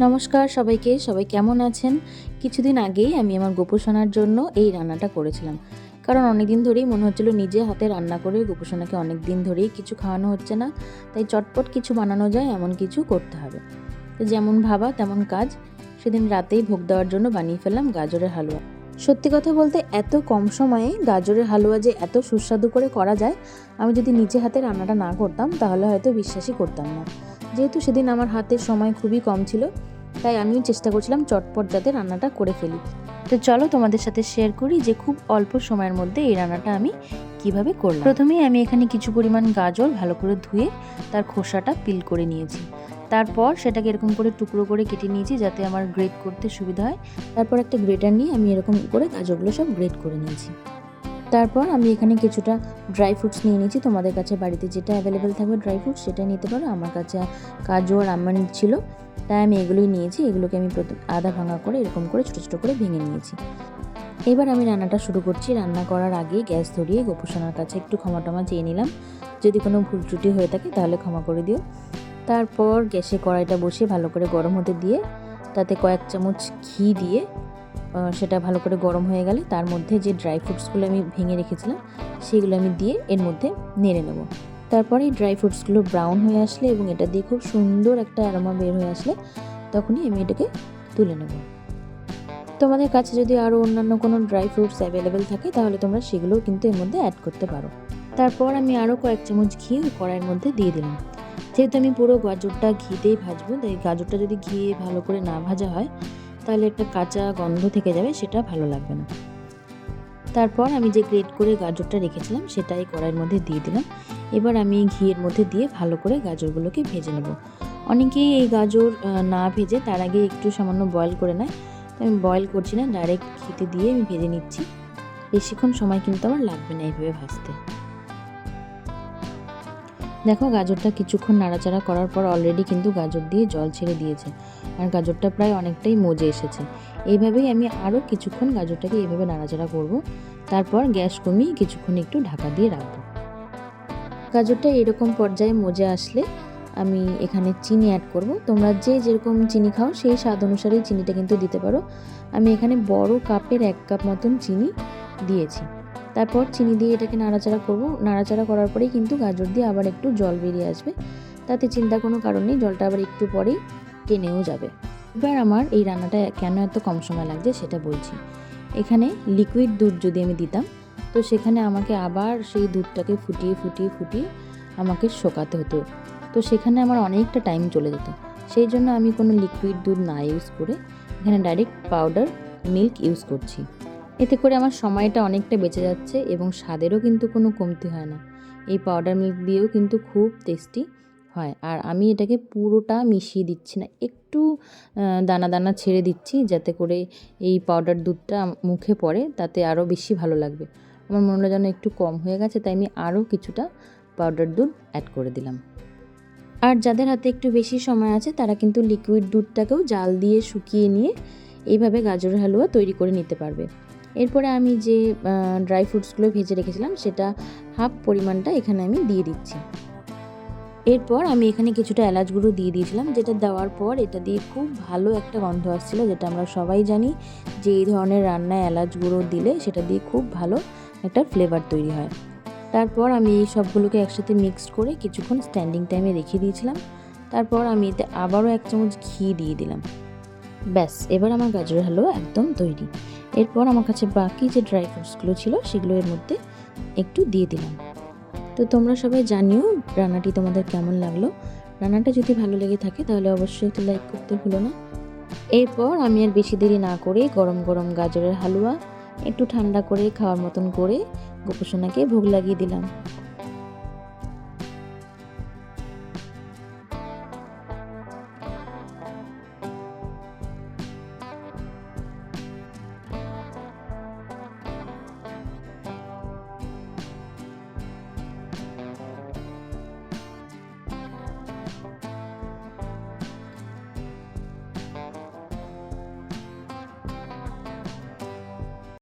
নমস্কার সবাইকে, সবাই কেমন আছেন? কিছুদিন আগেই আমি আমার গোপোষণার জন্য এই রান্নাটা করেছিলাম। কারণ অনেক দিন ধরেই মনে হচ্ছিল নিজে হাতে রান্না করে গোপোষণাকে অনেক দিন ধরেই কিছু খাওয়ানো হচ্ছে না, তাই চটপট কিছু বানানো যায়, এমন কিছু করতে হবে। তো যেমন ভাবা, তেমন কাজ। সেদিন রাতেই ভোগ দেওয়ার জন্য বানিয়ে ফেললাম গাজরের হালুয়া। সত্যি কথা বলতে এত কম সময়ে গাজরের হালুয়া যে এত সুস্বাদু করে করা যায়, আমি যদি নিজে হাতে রান্নাটা না করতাম, তাহলে হয়তো বিশ্বাসই করতাম না। যেহেতু সেদিন আমার হাতের সময় খুবই কম ছিল তাই আমিও চেষ্টা করছিলাম চটপট যাতে রান্নাটা করে ফেলি। তো চলো তোমাদের সাথে শেয়ার করি যে খুব অল্প সময়ের মধ্যে এই রান্নাটা আমি কীভাবে করলাম। প্রথমেই আমি এখানে কিছু পরিমাণ গাজর ভালো করে ধুয়ে তার খোসাটা পিল করে নিয়েছি। তারপর সেটাকে এরকম করে টুকরো করে কেটে নিয়েছি যাতে আমার গ্রেট করতে সুবিধা হয়। তারপর একটা গ্রেটার নিয়ে আমি এরকম করে গাজরগুলো সব গ্রেট করে নিয়েছি। তারপর আমি এখানে কিছুটা ড্রাই ফ্রুটস নিয়ে নিয়েছি। তোমাদের কাছে বাড়িতে যেটা অ্যাভেলেবেল থাকবে ড্রাই ফ্রুটস সেটা নিতে পারো। আমার কাছে কাজু আর আমন্ড ছিল, তাই আমি এগুলোই নিয়েছি। এগুলোকে আমি আধা ভাঙা করে এরকম করে, ছোটো ছোটো করে ভেঙে নিয়েছি। এবার আমি রান্নাটা শুরু করছি। রান্না করার আগে গ্যাস ধরিয়ে গোপোষণার কাছে একটু ক্ষমা টমা চেয়ে নিলাম। যদি কোনো ভুল ত্রুটি হয়ে থাকে তাহলে ক্ষমা করে দিও। তারপর গ্যাসে কড়াইটা বসিয়ে ভালো করে গরম হতে দিয়ে তাতে কয়েক চামচ ঘি দিয়ে সেটা ভালো করে গরম হয়ে গেলে তার মধ্যে যে ড্রাই ফ্রুটসগুলো আমি ভেঙে রেখেছিলাম, সেগুলো আমি দিয়ে এর মধ্যে নেড়ে নেব। তারপরে এই ড্রাই ফ্রুটসগুলো ব্রাউন হয়ে আসলে এবং এটা দিয়ে খুব সুন্দর একটা অ্যারোমা বের হয়ে আসলে তখনই আমি এটাকে তুলে নেব। তোমাদের কাছে যদি আরও অন্যান্য কোনো ড্রাই ফ্রুটস অ্যাভেলেবেল থাকে, তাহলে তোমরা সেগুলোও কিন্তু এর মধ্যে অ্যাড করতে পারো। তারপর আমি আরও কয়েক চামচ ঘি ওই কড়াইয়ের মধ্যে দিয়ে দিলাম। যেহেতু আমি পুরো গাজরটা ঘিতেই ভাজবো, তাই গাজরটা যদি ঘিয়ে ভালো করে না ভাজা হয় তাহলে একটা কাঁচা গন্ধ থেকে যাবে, সেটা ভালো লাগবে না। তারপর আমি যে গ্রেট করে গাজরটা রেখেছিলাম, সেটাই কড়াইয়ের মধ্যে দিয়ে দিলাম। এবার আমি ঘিয়ের মধ্যে দিয়ে ভালো করে গাজরগুলোকে ভেজে নেব। অনেকেই এই গাজর না ভেজে তার আগে একটু সামান্য বয়েল করে নেয়। আমি বয়েল করছি না ডাইরেক্ট ঘিতে দিয়ে আমি ভেজে নিচ্ছি। বেশিক্ষণ সময় কিন্তু আমার লাগবে না এইভাবে ভাজতে। দেখো, গাজরটা কিছুক্ষণ নাড়াচাড়া করার পর অলরেডি কিন্তু গাজর দিয়ে জল ছেড়ে দিয়েছে। আর গাজরটা প্রায় অনেকটাই মজে এসেছে। এইভাবেই আমি আরও কিছুক্ষণ গাজরটাকে এইভাবে নাড়াচাড়া করব। তারপর গ্যাস কমিয়ে কিছুক্ষণ একটু ঢাকা দিয়ে রাখব। গাজরটা এরকম পর্যায়ে মজে আসলে আমি এখানে চিনি অ্যাড করব। তোমরা যে যেরকম চিনি খাও, সেই স্বাদ অনুসারেই চিনিটা কিন্তু দিতে পারো। আমি এখানে বড় কাপের এক কাপ মতন চিনি দিয়েছি। তারপর চিনি দিয়ে এটাকে নাড়াচাড়া করব। নাড়াচাড়া করার পরেই কিন্তু গাজর দিয়ে আবার একটু জল বেরিয়ে আসবে। তাতে চিন্তা কোনো কারণ নেই, জলটা আবার একটু পরেই টেনেও যাবে। এবার আমার এই রান্নাটা কেন এত কম সময় লাগছে সেটা বলছি। এখানে লিকুইড দুধ যদি আমি দিতাম, তো সেখানে আমাকে আবার সেই দুধটাকে ফুটিয়ে ফুটিয়ে ফুটিয়ে আমাকে শোকাতে হতো। তো সেখানে আমার অনেকটা টাইম চলে যেত। সেই জন্য আমি কোনো লিকুইড দুধ না ইউজ করে এখানে ডাইরেক্ট পাউডার মিল্ক ইউজ করছি। এতে করে আমার সময়টা অনেকটা বেঁচে যাচ্ছে এবং স্বাদেরও কিন্তু কোনো কমতি হয় না। এই পাউডার মিল্ক দিয়েও কিন্তু খুব টেস্টি হয়। আর আমি এটাকে পুরোটা মিশিয়ে দিচ্ছি না, একটু দানা দানা ছেড়ে দিচ্ছি যাতে করে এই পাউডার দুধটা মুখে পড়ে, তাতে আরও বেশি ভালো লাগবে। আমার মনে হলো যেন একটু কম হয়ে গেছে, তাই আমি আরও কিছুটা পাউডার দুধ অ্যাড করে দিলাম। আর যাদের হাতে একটু বেশি সময় আছে, তারা কিন্তু লিকুইড দুধটাকেও জাল দিয়ে শুকিয়ে নিয়ে এইভাবে গাজরের হালুয়া তৈরি করে নিতে পারবে। এরপরে আমি যে ড্রাই ফ্রুটসগুলো ভেজে রেখেছিলাম, সেটা হাফ পরিমাণটা এখানে আমি দিয়ে দিচ্ছি। এরপর আমি এখানে কিছুটা এলাচ গুঁড়ো দিয়ে দিয়েছিলাম, যেটা দেওয়ার পর এটা দিয়ে খুব ভালো একটা গন্ধ আসছিল, যেটা আমরা সবাই জানি যে এই ধরনের রান্নায় এলাচ গুঁড়ো দিলে সেটা দিয়ে খুব ভালো একটা ফ্লেভার তৈরি হয়। তারপর আমি এই সবগুলোকে একসাথে মিক্সড করে কিছুক্ষণ স্ট্যান্ডিং টাইমে রেখে দিয়েছিলাম। তারপর আমি এতে আবারও এক চামচ ঘি দিয়ে দিলাম। ব্যাস, এবার আমার গাজরের হালুয়া একদম তৈরি। এরপর আমার কাছে বাকি যে ড্রাই ফ্রুটসগুলো ছিল, সেগুলো এর মধ্যে একটু দিয়ে দিলাম। তো তোমরা সবাই জানিও রান্নাটি তোমাদের কেমন লাগল। রান্নাটা যদি ভালো লেগে থাকে, তাহলে অবশ্যই একটু লাইক করতে ভুলো না। এরপর আমি আর বেশি দেরি না করে গরম গরম গাজরের হালুয়া, একটু ঠান্ডা করে খাওয়ার মতন করে গোপোষণাকে ভোগ লাগিয়ে দিলাম।